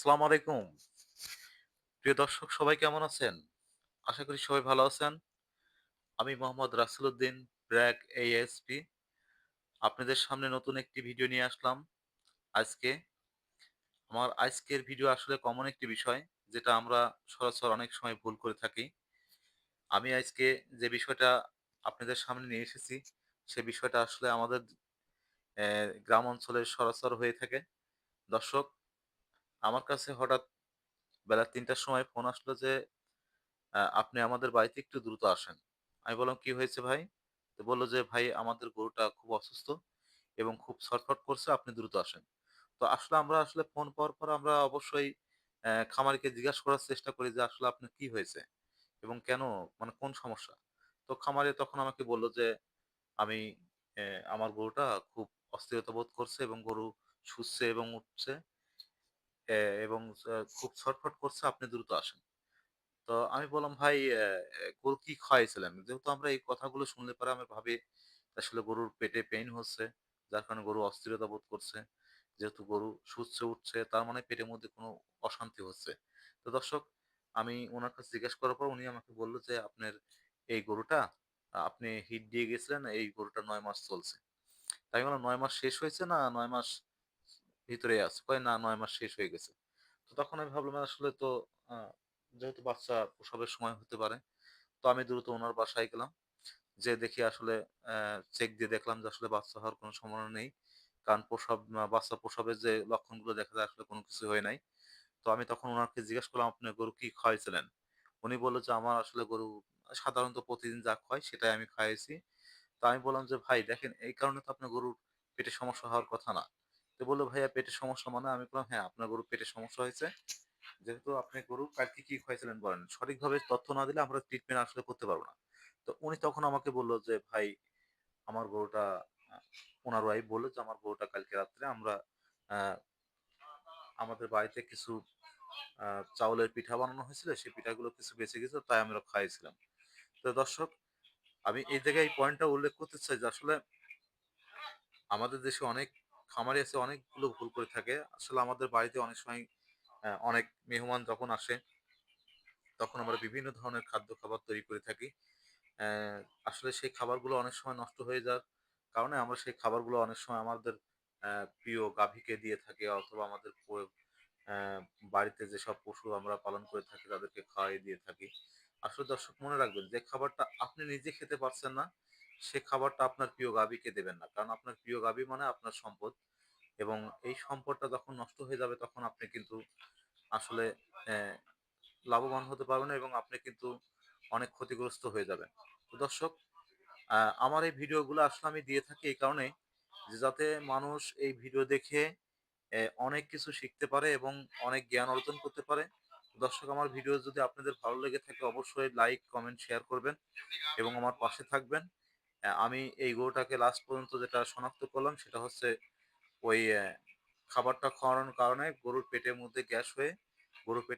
আসসালামু আলাইকুম। প্রিয় দর্শক, সবাই কেমন আছেন? আশা করি সবাই ভালো আছেন। আমি মোহাম্মদ রাসেলউদ্দিন, ব্র্যাক এএসপি। আপনাদের সামনে নতুন একটি ভিডিও নিয়ে আসলাম আজকে। আমার আজকের ভিডিও আসলে কমন একটি বিষয়, যেটা আমরা সচরাচর অনেক সময় ভুল করে থাকি। আমি আজকে যে বিষয়টা আপনাদের সামনে নিয়ে এসেছি, সে বিষয়টা আসলে আমাদের গ্রাম অঞ্চলের সচরাচর হয়ে থাকে। দর্শক আমার কাছে হঠাৎ বেলা ৩ টার সময় ফোন আসলো যে, "আপনি আমাদের বাড়িতে একটু দ্রুত আসেন।" আমি বললাম, "কি হয়েছে ভাই?" তো বলল যে, "ভাই আমাদের গরুটা খুব অসুস্থ এবং খুব ছটফট করছে, আপনি দ্রুত আসেন।" তো আসলে আমরা আসলে ফোন পাওয়ার পর আমরা অবশ্যই খামারিকে জিজ্ঞাসা করার চেষ্টা করি যে, "আসলে আপনার কি হয়েছে? এবং কেন? মানে কোন সমস্যা?" তো খামারি তখন আমাকে বলল যে, "আমি আমার গরুটা খুব অস্থিরতা বোধ করছে এবং গরু শুচ্ছে এবং উঠছে। এবং খুব ছটফট করছে, আপনি দ্রুত আসেন।" তো আমি বললাম, "ভাই গরু কি খাওয়াইছিলেন?" যেহেতু আমরা এই কথাগুলো শুনলে পরে আমি ভাবি আসলে গরুর পেটে পেইন হচ্ছে, যার কারণে গরু অস্থিরতা বোধ করছে। যেহেতু গরু শুচ্ছে, উঠছে তার মানে পেটের মধ্যে কোনো অশান্তি হচ্ছে। তো দর্শক আমি উনার কাছে জিজ্ঞেস করার পর উনি আমাকে বলল যে, "আপনার এই গরুটা আপনি হিট দিয়ে গেছিলেন, এই গরুটা নয় মাস চলছে।" তাই বললাম, নয় মাস শেষ হয়েছে না নয় মাস ভিতরেই আছে?" কয়, "না নয় মাস শেষ হয়ে গেছে।" তো তখন আমি ভাবলাম আসলে তো যেহেতু বাচ্চা প্রসবের সময় হতে পারে। তো আমি দ্রুত ওনার বাসায় গেলাম। যে দেখি আসলে চেক দিয়ে দেখলাম যে আসলে বাচ্চা হওয়ার কোনো সম্ভাবনা নেই। কারণ প্রসব বাচ্চা প্রসবের যে লক্ষণগুলো দেখা যায় আসলে কোনো কিছু হয় নাই। তো আমি তখন ওনাকে জিজ্ঞেস করলাম, আপনি গরু কি খাওয়াইছিলেন?" উনি বলল যে, "আমার আসলে গরু সাধারণত প্রতিদিন যা খায় সেটাই আমি খাইয়েছি।" তো আমি বললাম যে, "ভাই দেখেন এই কারণে তো আপনার গরুর পেটে সমস্যা হওয়ার কথা না।" তো বলল, "ভাইয়া পেটের সমস্যা মানে?" আমি বললাম, "হ্যাঁ, আপনার গরুর পেটে সমস্যা হয়েছে। যেহেতু আপনি গরু কালকে কি খাইয়েছিলেন বলেন। সঠিকভাবে তথ্য না দিলে আমরা ট্রিটমেন্ট আসলে করতে পারব না।" তো উনি তখন আমাকে বলল যে, "ভাই আমার গরুটা" আ উনার ওয়াইফ বলল যে, "আমার গরুটা কালকে রাত্রে আমরা আমাদের বাড়িতে কিছু চাউলের পিঠা বানানো হয়েছিল। সেই পিঠাগুলো কিছু বেঁচে গেছিল তাই আমরা খাইয়েছিলাম।" তো দর্শক আমি এই জায়গায় এই পয়েন্টটা উল্লেখ করতে চাই যে আসলে আমাদের দেশে অনেক খামারি এসে অনেকগুলো ভুল করে থাকে। আসলে আমাদের বাড়িতে অনেক সময় অনেক মেহমান যখন আসে তখন আমরা বিভিন্ন ধরনের খাদ্য খাবার তৈরি করে থাকি। আসলে সেই খাবারগুলো অনেক সময় নষ্ট হয়ে যাওয়ার কারণে আমরা সেই খাবারগুলো অনেক সময় আমাদের প্রিয় গাভীকে দিয়ে থাকি অথবা আমাদের বাড়িতে যেসব পশু আমরা পালন করে থাকি তাদেরকে খাওয়াই দিয়ে থাকি। আসলে দর্শক মনে রাখবেন যে খাবারটা আপনি নিজে খেতে পারছেন না, সে খাবারটা আপনার প্রিয় গাভীকে দেবেন না। কারণ আপনার প্রিয় গাভী মানে আপনার সম্পদ এবং এই সম্পদটা যখন নষ্ট হয়ে যাবে তখন আপনি কিন্তু আসলে লাভবান হতে পারবেন এবং আপনি কিন্তু অনেক ক্ষতিগ্রস্ত হয়ে যাবেন। তো দর্শক আমার এই ভিডিওগুলো আসলে আমি দিয়ে থাকি এই কারণে যে যাতে মানুষ এই ভিডিও দেখে অনেক কিছু শিখতে পারে এবং অনেক জ্ঞান অর্জন করতে পারে। দর্শক আমার ভিডিও যদি আপনাদের ভালো লেগে থাকে অবশ্যই লাইক, কমেন্ট, শেয়ার করবেন এবং আমার পাশে থাকবেন। আমি এই গরুটাকে লাস্ট পর্যন্ত যেটা শনাক্ত করলাম সেটা হচ্ছে ওই খাবারটা খাওয়ানোর কারণে গরুর পেটের মধ্যে গ্যাস হয়ে গরুর পেট